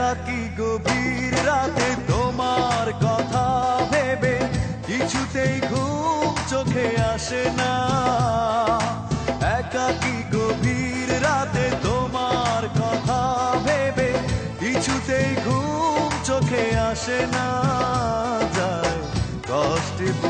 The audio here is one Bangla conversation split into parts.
একাকি গভীর রাতে? তোমার কথা ভেবে কিছুতেই ঘুম চোখে আসে না। একাকি গভীর রাতে? তোমার কথা ভেবে কিছুতেই ঘুম চোখে আসে না। যায় কষ্টে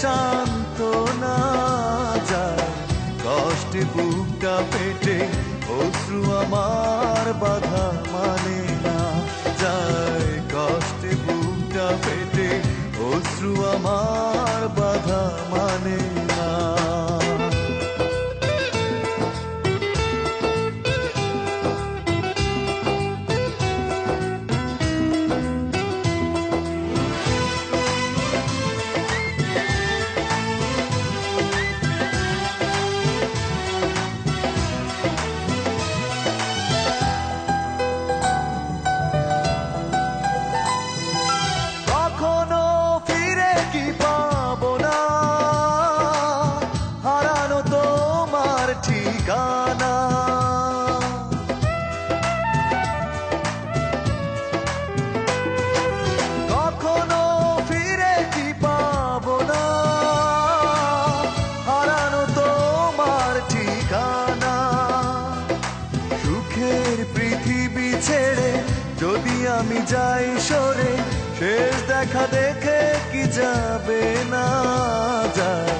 শান্ত না যায়। কষ্টে বুকটা পেটে অশ্রু আমার বাধা তোমার ঠিকানা। কখনো ফিরে কি পাবো না? হারানো তোমার ঠিকানা। সুখের পৃথিবী ছেড়ে যদি আমি যাই সরে, শেষ দেখা দেখে কি যাবে না? যায়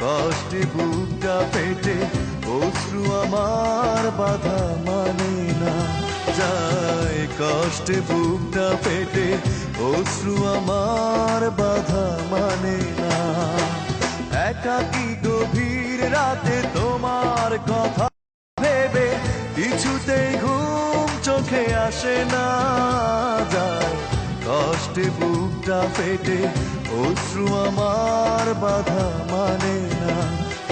কষ্টে বুকটা পেটে অশ্রু আমার বাধা মানে না। যায় কষ্টে বুকটা পেটে অশ্রু আমার বাধা মানে না। একাকি গভীর রাতে তোমার কথা ভেবে, কিছুতেই ঘুম চোখে আসে না। যায় কষ্টে বুকটা ফেটে, অশ্রু আমার বাধা মানে না।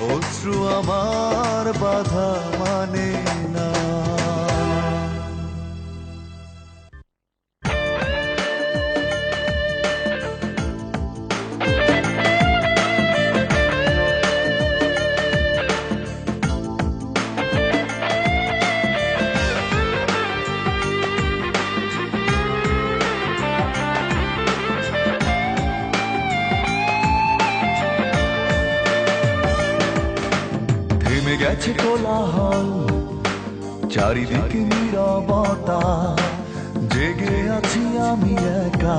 অশ্রু আমার বাধা মানে না। থেমে গেছে কোলাহল, চারিদিকে নীরবতা, জেগে আছি আমি একা,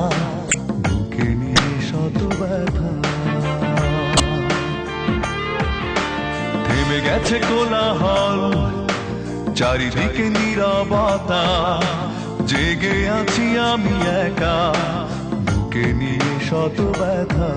বুকে নিয়ে শত ব্যথা। থেমে গেছে কোলাহল, চারিদিকে নীরবতা, জেগে আছি আমি একা, বুকে নিয়ে শত ব্যথা।